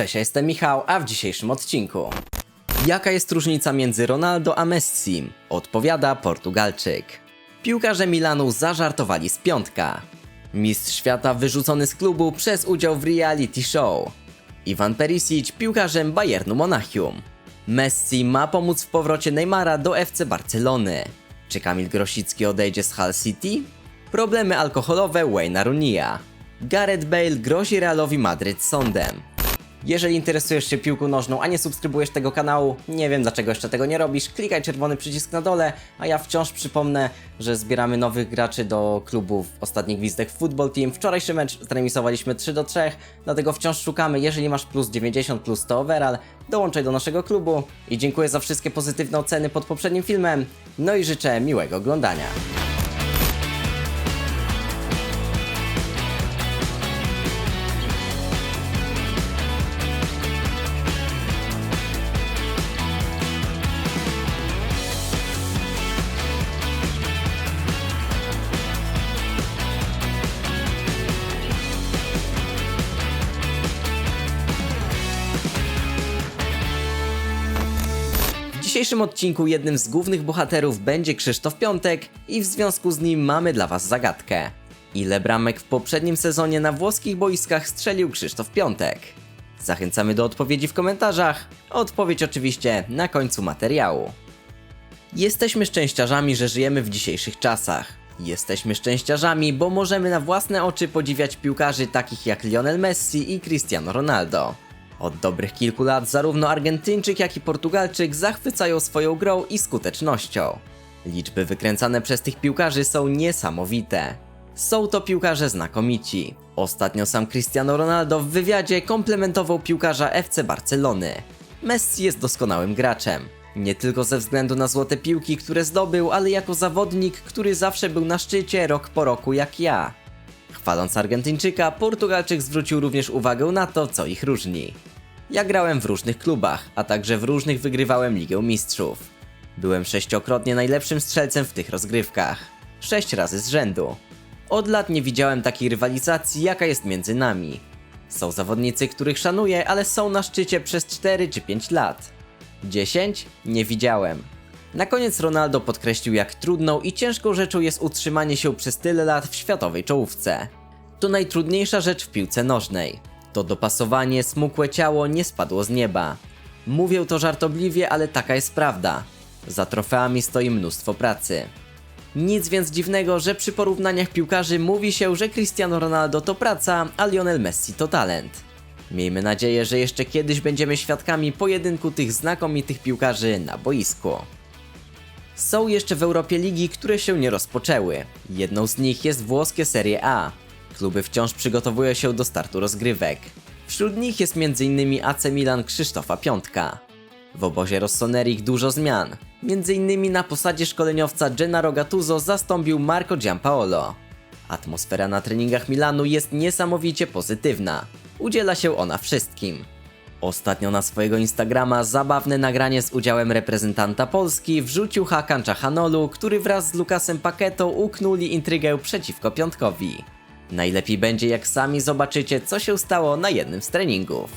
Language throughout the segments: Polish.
Cześć, ja jestem Michał, a w dzisiejszym odcinku. Jaka jest różnica między Ronaldo a Messi? Odpowiada Portugalczyk. Piłkarze Milanu zażartowali z piątka. Mistrz świata wyrzucony z klubu przez udział w reality show. Iwan Perisic piłkarzem Bayernu Monachium. Messi ma pomóc w powrocie Neymara do FC Barcelony. Czy Kamil Grosicki odejdzie z Hull City? Problemy alkoholowe Wayne'a Rooneya. Gareth Bale grozi Realowi Madryt sądem. Jeżeli interesujesz się piłką nożną, a nie subskrybujesz tego kanału, nie wiem dlaczego jeszcze tego nie robisz, klikaj czerwony przycisk na dole, a ja wciąż przypomnę, że zbieramy nowych graczy do klubów Ostatni Gwizdek Football Team. Wczorajszy mecz zremisowaliśmy 3 do 3, dlatego wciąż szukamy, jeżeli masz plus 90 plus 100 overall, dołączaj do naszego klubu i dziękuję za wszystkie pozytywne oceny pod poprzednim filmem, no i życzę miłego oglądania. Dzisiejszym odcinku jednym z głównych bohaterów będzie Krzysztof Piątek i w związku z nim mamy dla Was zagadkę. Ile bramek w poprzednim sezonie na włoskich boiskach strzelił Krzysztof Piątek? Zachęcamy do odpowiedzi w komentarzach. Odpowiedź oczywiście na końcu materiału. Jesteśmy szczęściarzami, że żyjemy w dzisiejszych czasach. Jesteśmy szczęściarzami, bo możemy na własne oczy podziwiać piłkarzy takich jak Lionel Messi i Cristiano Ronaldo. Od dobrych kilku lat zarówno Argentyńczyk, jak i Portugalczyk zachwycają swoją grą i skutecznością. Liczby wykręcane przez tych piłkarzy są niesamowite. Są to piłkarze znakomici. Ostatnio sam Cristiano Ronaldo w wywiadzie komplementował piłkarza FC Barcelony. Messi jest doskonałym graczem. Nie tylko ze względu na złote piłki, które zdobył, ale jako zawodnik, który zawsze był na szczycie rok po roku jak ja. Chwaląc Argentyńczyka, Portugalczyk zwrócił również uwagę na to, co ich różni. Ja grałem w różnych klubach, a także w różnych wygrywałem Ligę Mistrzów. Byłem sześciokrotnie najlepszym strzelcem w tych rozgrywkach. Sześć razy z rzędu. Od lat nie widziałem takiej rywalizacji, jaka jest między nami. Są zawodnicy, których szanuję, ale są na szczycie przez 4 czy 5 lat. 10? Nie widziałem. Na koniec Ronaldo podkreślił, jak trudną i ciężką rzeczą jest utrzymanie się przez tyle lat w światowej czołówce. To najtrudniejsza rzecz w piłce nożnej. To dopasowanie, smukłe ciało nie spadło z nieba. Mówię to żartobliwie, ale taka jest prawda. Za trofeami stoi mnóstwo pracy. Nic więc dziwnego, że przy porównaniach piłkarzy mówi się, że Cristiano Ronaldo to praca, a Lionel Messi to talent. Miejmy nadzieję, że jeszcze kiedyś będziemy świadkami pojedynku tych znakomitych piłkarzy na boisku. Są jeszcze w Europie ligi, które się nie rozpoczęły. Jedną z nich jest włoskie Serie A. Kluby wciąż przygotowują się do startu rozgrywek. Wśród nich jest m.in. AC Milan Krzysztofa Piątka. W obozie Rossonerich dużo zmian. M.in. na posadzie szkoleniowca Gennaro Gattuso zastąpił Marco Giampaolo. Atmosfera na treningach Milanu jest niesamowicie pozytywna. Udziela się ona wszystkim. Ostatnio na swojego Instagrama zabawne nagranie z udziałem reprezentanta Polski wrzucił Hakan Czahanolu, który wraz z Lukasem Paketą uknuli intrygę przeciwko Piątkowi. Najlepiej będzie jak sami zobaczycie co się stało na jednym z treningów.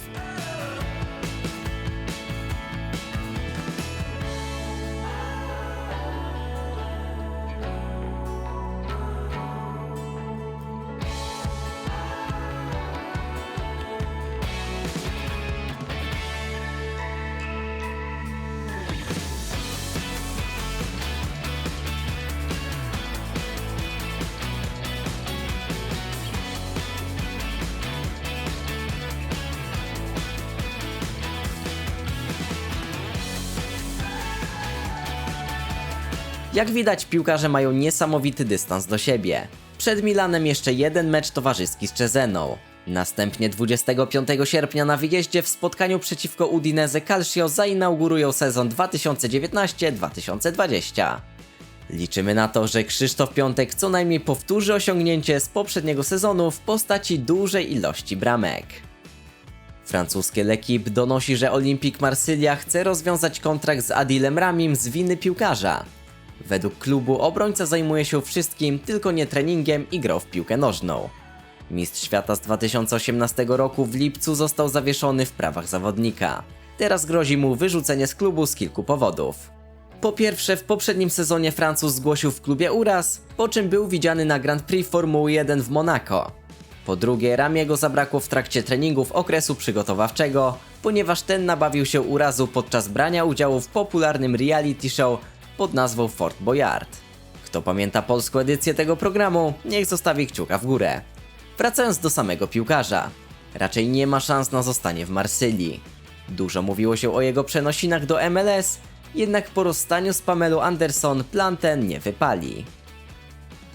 Jak widać, piłkarze mają niesamowity dystans do siebie. Przed Milanem jeszcze jeden mecz towarzyski z Cezeną. Następnie 25 sierpnia na wyjeździe w spotkaniu przeciwko Udinese Calcio zainaugurują sezon 2019-2020. Liczymy na to, że Krzysztof Piątek co najmniej powtórzy osiągnięcie z poprzedniego sezonu w postaci dużej ilości bramek. Francuskie L'Equipe donosi, że Olympique Marsylia chce rozwiązać kontrakt z Adilem Ramim z winy piłkarza. Według klubu obrońca zajmuje się wszystkim, tylko nie treningiem i grą w piłkę nożną. Mistrz świata z 2018 roku w lipcu został zawieszony w prawach zawodnika. Teraz grozi mu wyrzucenie z klubu z kilku powodów. Po pierwsze, w poprzednim sezonie Francuz zgłosił w klubie uraz, po czym był widziany na Grand Prix Formuły 1 w Monako. Po drugie, Ramiego zabrakło w trakcie treningów okresu przygotowawczego, ponieważ ten nabawił się urazu podczas brania udziału w popularnym reality show pod nazwą Fort Boyard. Kto pamięta polską edycję tego programu, niech zostawi kciuka w górę. Wracając do samego piłkarza, raczej nie ma szans na zostanie w Marsylii. Dużo mówiło się o jego przenosinach do MLS, jednak po rozstaniu z Pamelą Anderson plan ten nie wypali.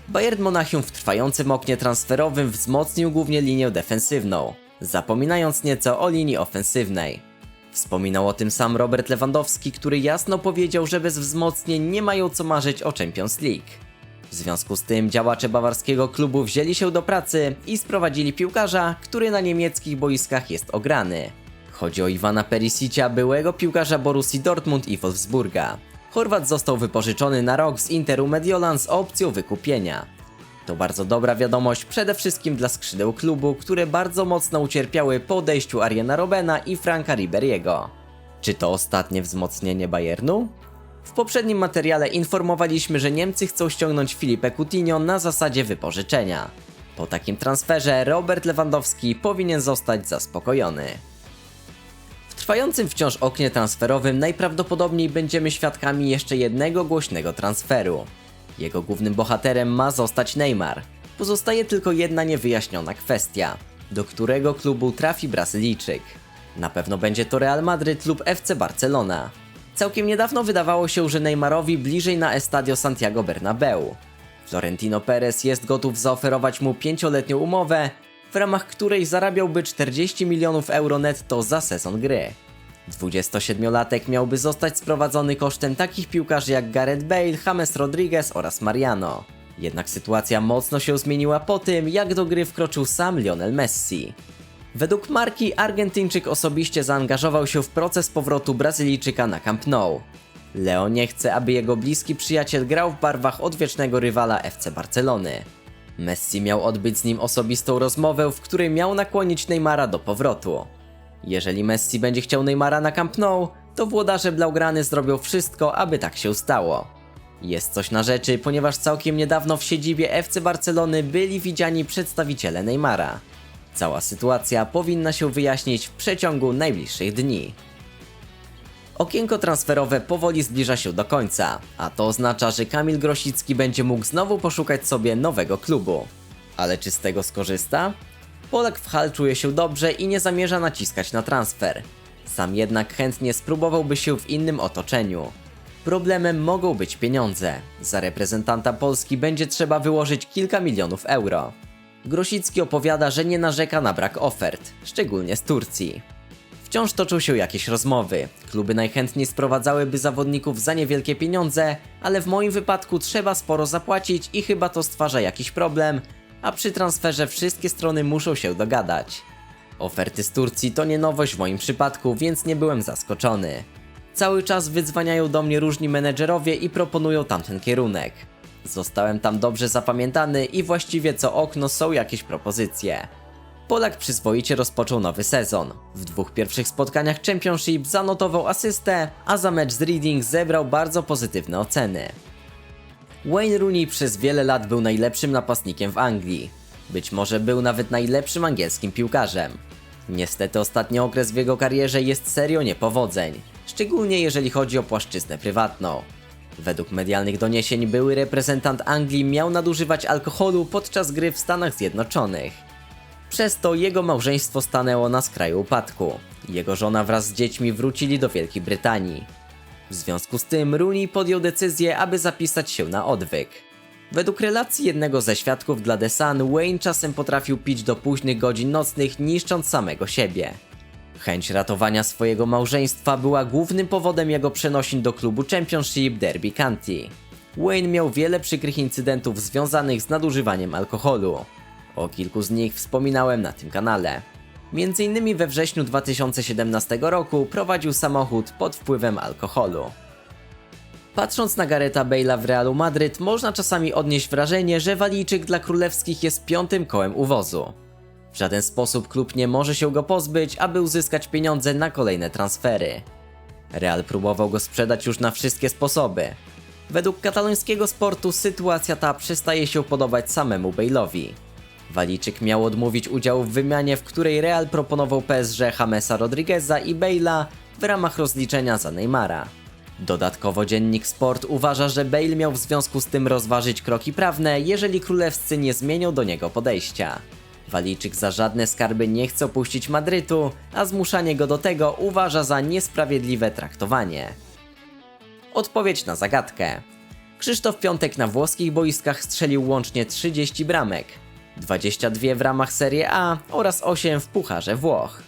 Bayern Monachium w trwającym oknie transferowym wzmocnił głównie linię defensywną, zapominając nieco o linii ofensywnej. Wspominał o tym sam Robert Lewandowski, który jasno powiedział, że bez wzmocnień nie mają co marzyć o Champions League. W związku z tym działacze bawarskiego klubu wzięli się do pracy i sprowadzili piłkarza, który na niemieckich boiskach jest ograny. Chodzi o Iwana Perisicia, byłego piłkarza Borussii Dortmund i Wolfsburga. Chorwat został wypożyczony na rok z Interu Mediolan z opcją wykupienia. To bardzo dobra wiadomość przede wszystkim dla skrzydeł klubu, które bardzo mocno ucierpiały po odejściu Ariana Robena i Franka Riberiego. Czy to ostatnie wzmocnienie Bayernu? W poprzednim materiale informowaliśmy, że Niemcy chcą ściągnąć Filipę Coutinho na zasadzie wypożyczenia. Po takim transferze Robert Lewandowski powinien zostać zaspokojony. W trwającym wciąż oknie transferowym najprawdopodobniej będziemy świadkami jeszcze jednego głośnego transferu. Jego głównym bohaterem ma zostać Neymar. Pozostaje tylko jedna niewyjaśniona kwestia. Do którego klubu trafi Brazylijczyk? Na pewno będzie to Real Madryt lub FC Barcelona. Całkiem niedawno wydawało się, że Neymarowi bliżej na Estadio Santiago Bernabeu. Florentino Perez jest gotów zaoferować mu pięcioletnią umowę, w ramach której zarabiałby 40 milionów euro netto za sezon gry. 27-latek miałby zostać sprowadzony kosztem takich piłkarzy jak Gareth Bale, James Rodriguez oraz Mariano. Jednak sytuacja mocno się zmieniła po tym, jak do gry wkroczył sam Lionel Messi. Według marki Argentyńczyk osobiście zaangażował się w proces powrotu Brazylijczyka na Camp Nou. Leo nie chce, aby jego bliski przyjaciel grał w barwach odwiecznego rywala FC Barcelony. Messi miał odbyć z nim osobistą rozmowę, w której miał nakłonić Neymara do powrotu. Jeżeli Messi będzie chciał Neymara na Camp Nou, to włodarze Blaugrany zrobią wszystko, aby tak się stało. Jest coś na rzeczy, ponieważ całkiem niedawno w siedzibie FC Barcelony byli widziani przedstawiciele Neymara. Cała sytuacja powinna się wyjaśnić w przeciągu najbliższych dni. Okienko transferowe powoli zbliża się do końca, a to oznacza, że Kamil Grosicki będzie mógł znowu poszukać sobie nowego klubu. Ale czy z tego skorzysta? Polak w Hal czuje się dobrze i nie zamierza naciskać na transfer. Sam jednak chętnie spróbowałby się w innym otoczeniu. Problemem mogą być pieniądze. Za reprezentanta Polski będzie trzeba wyłożyć kilka milionów euro. Grosicki opowiada, że nie narzeka na brak ofert, szczególnie z Turcji. Wciąż toczą się jakieś rozmowy. Kluby najchętniej sprowadzałyby zawodników za niewielkie pieniądze, ale w moim wypadku trzeba sporo zapłacić i chyba to stwarza jakiś problem, a przy transferze wszystkie strony muszą się dogadać. Oferty z Turcji to nie nowość w moim przypadku, więc nie byłem zaskoczony. Cały czas wydzwaniają do mnie różni menedżerowie i proponują tamten kierunek. Zostałem tam dobrze zapamiętany i właściwie co okno są jakieś propozycje. Polak przyzwoicie rozpoczął nowy sezon. W dwóch pierwszych spotkaniach Championship zanotował asystę, a za mecz z Reading zebrał bardzo pozytywne oceny. Wayne Rooney przez wiele lat był najlepszym napastnikiem w Anglii. Być może był nawet najlepszym angielskim piłkarzem. Niestety ostatni okres w jego karierze jest serią niepowodzeń, szczególnie jeżeli chodzi o płaszczyznę prywatną. Według medialnych doniesień były reprezentant Anglii miał nadużywać alkoholu podczas gry w Stanach Zjednoczonych. Przez to jego małżeństwo stanęło na skraju upadku. Jego żona wraz z dziećmi wrócili do Wielkiej Brytanii. W związku z tym Rooney podjął decyzję, aby zapisać się na odwyk. Według relacji jednego ze świadków dla The Sun, Wayne czasem potrafił pić do późnych godzin nocnych, niszcząc samego siebie. Chęć ratowania swojego małżeństwa była głównym powodem jego przenosin do klubu Championship Derby County. Wayne miał wiele przykrych incydentów związanych z nadużywaniem alkoholu. O kilku z nich wspominałem na tym kanale. Między innymi we wrześniu 2017 roku prowadził samochód pod wpływem alkoholu. Patrząc na Gareta Bale'a w Realu Madryt, można czasami odnieść wrażenie, że Walijczyk dla królewskich jest piątym kołem uwozu. W żaden sposób klub nie może się go pozbyć, aby uzyskać pieniądze na kolejne transfery. Real próbował go sprzedać już na wszystkie sposoby. Według katalońskiego sportu sytuacja ta przestaje się podobać samemu Bale'owi. Walijczyk miał odmówić udziału w wymianie, w której Real proponował PSG Jamesa Rodrigueza i Bale'a w ramach rozliczenia za Neymara. Dodatkowo dziennik Sport uważa, że Bale miał w związku z tym rozważyć kroki prawne, jeżeli królewscy nie zmienią do niego podejścia. Walijczyk za żadne skarby nie chce opuścić Madrytu, a zmuszanie go do tego uważa za niesprawiedliwe traktowanie. Odpowiedź na zagadkę. Krzysztof Piątek na włoskich boiskach strzelił łącznie 30 bramek, 22 w ramach Serie A oraz 8 w Pucharze Włoch.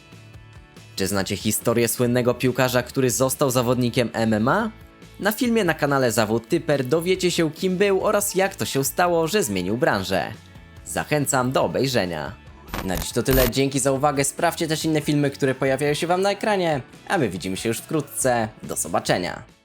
Czy znacie historię słynnego piłkarza, który został zawodnikiem MMA? Na filmie na kanale Zawód Typer dowiecie się kim był oraz jak to się stało, że zmienił branżę. Zachęcam do obejrzenia. Na dziś to tyle, dzięki za uwagę, sprawdźcie też inne filmy, które pojawiają się wam na ekranie, a my widzimy się już wkrótce. Do zobaczenia.